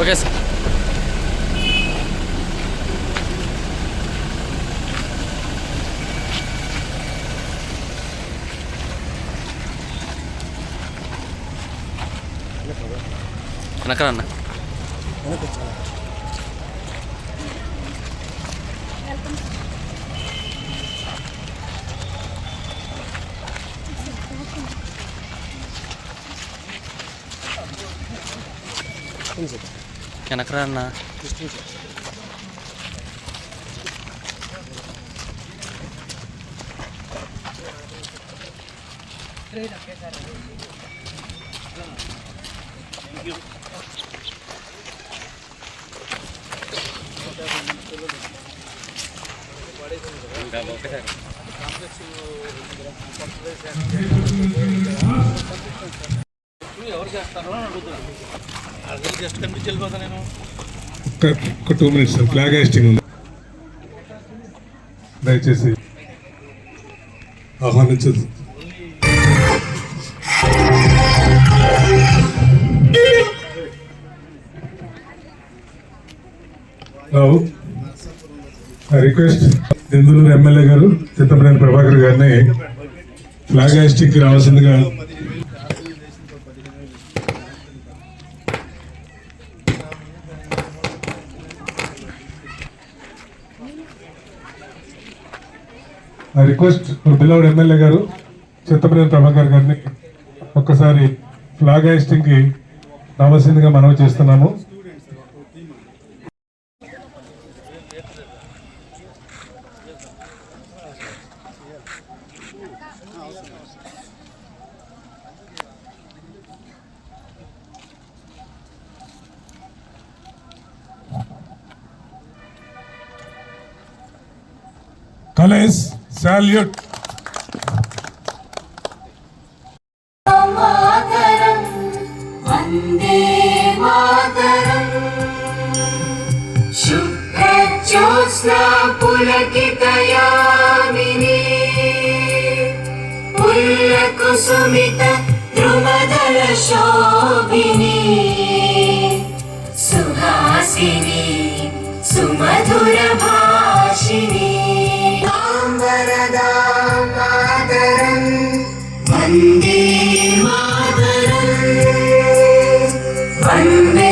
Okay sir వెనకరన్నా వెనకరా అన్న ఎవరు చేస్తారో అడుగుతున్నాను ఒక టూ మినిట్స్ ఫ్లాగ్ హాస్టింగ్ ఉంది దయచేసి ఆహ్వానించదు రిక్వెస్ట్ ఎందులూరు ఎమ్మెల్యే గారు చిత్తమనేని ప్రభాకర్ గారిని ఫ్లాగ్ హాస్టింగ్కి రావాల్సిందిగా ఆ రిక్వెస్ట్ బిలౌడ్ ఎమ్మెల్యే గారు చిత్తప్రేమ ప్రభాకర్ గారిని ఒక్కసారి ఫ్లాగ్ హాయిస్టింగ్కి రావాల్సిందిగా మనవి చేస్తున్నాము కలేష్ సాల్యూట్ पुलकितयामिनी पुल्लकुसुमित द्रुमदलशोभिनी सुहासिनी सुमधुरभाषिणी शारदा मातरम् वन्दे मातरम् वन्दे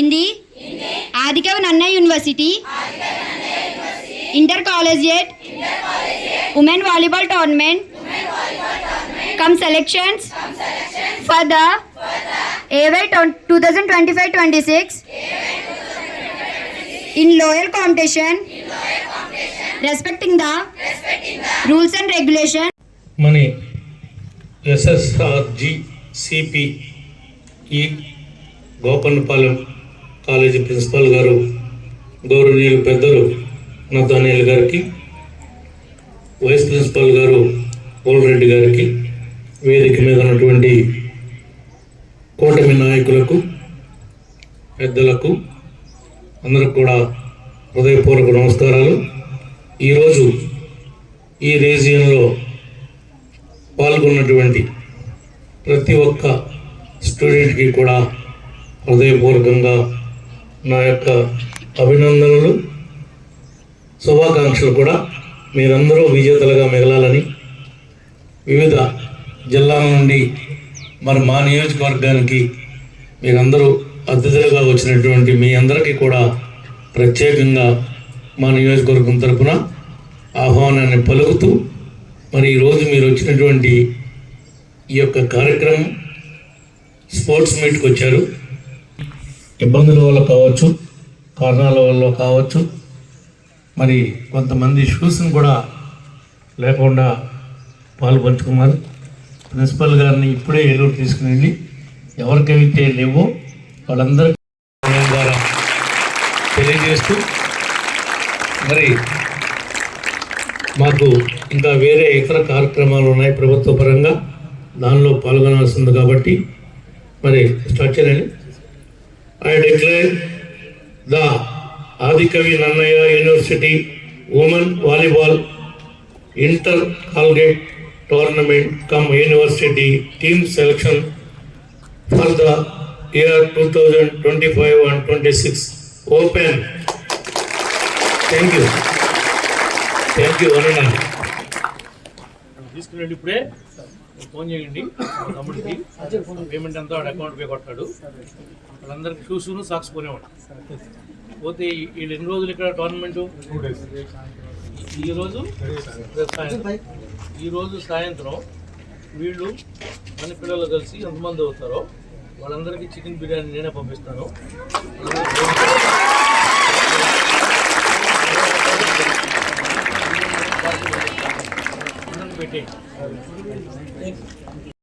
ఇంది Adikavi Nannaya university intercollegiate women volleyball tournament cum selections for the AY two thousand twenty five twenty six in lower competition respecting the rules and regulation money SSRG CP college principal గారు గౌరవనీయులు పెద్దలు నతానీయులు గారికి vice principal గారు పోలరెడ్డి గారికి వేదిక మీద ఉన్నటువంటి కూటమి నాయకులకు పెద్దలకు అందరికి కూడా హృదయపూర్వక నమస్కారాలు ఈరోజు ఈ రీజియన్లో పాల్గొన్నటువంటి ప్రతి ఒక్క స్టూడెంట్కి కూడా హృదయపూర్వకంగా నా యొక్క అభినందనలు శుభాకాంక్షలు కూడా మీరందరూ విజేతలుగా మిగలాలని వివిధ జిల్లాల నుండి మరి మా నియోజకవర్గానికి మీరందరూ అతిథులుగా వచ్చినటువంటి మీ అందరికీ కూడా ప్రత్యేకంగా మా నియోజకవర్గం తరఫున ఆహ్వానాన్ని పలుకుతూ మరి ఈరోజు మీరు వచ్చినటువంటి ఈ యొక్క కార్యక్రమం స్పోర్ట్స్ మీట్కి వచ్చారు ఇబ్బందుల వల్ల కావచ్చు కారణాల వల్ల కావచ్చు మరి కొంతమంది ఇష్యూస్ని కూడా లేకుండా పాలు పంచుకున్నారు ప్రిన్సిపల్ గారిని ఇప్పుడే ఏలూరు తీసుకుని వెళ్ళి ఎవరికైతే లేవో వాళ్ళందరూ ద్వారా తెలియజేస్తూ మరి మాకు ఇంకా వేరే ఇతర కార్యక్రమాలు ఉన్నాయి ప్రభుత్వ పరంగా దానిలో పాల్గొనాల్సింది కాబట్టి మరి స్టార్ట్ చేయాలి I declare the Adikavi Nannaya University Women Volleyball Inter-Colgate Tournament cum University Team Selection for the year 2025 and 26 open. Thank you. Thank you, Anna. చేస్తున్నాడు ఇప్పుడే ఫోన్ చేయండి తమ్ముడికి పేమెంట్ అంతా వాడు అకౌంట్ పే కొట్టాడు వాళ్ళందరికీ షూస్ను సాక్స్ పోనేవాడు పోతే వీళ్ళు ఎన్ని రోజులు ఇక్కడ టోర్నమెంటు ఈరోజు ఈరోజు సాయంత్రం వీళ్ళు మన పిల్లలు కలిసి ఎంతమంది అవుతారో వాళ్ళందరికీ చికెన్ బిర్యానీ నేనే పంపిస్తాను participating. Thank you.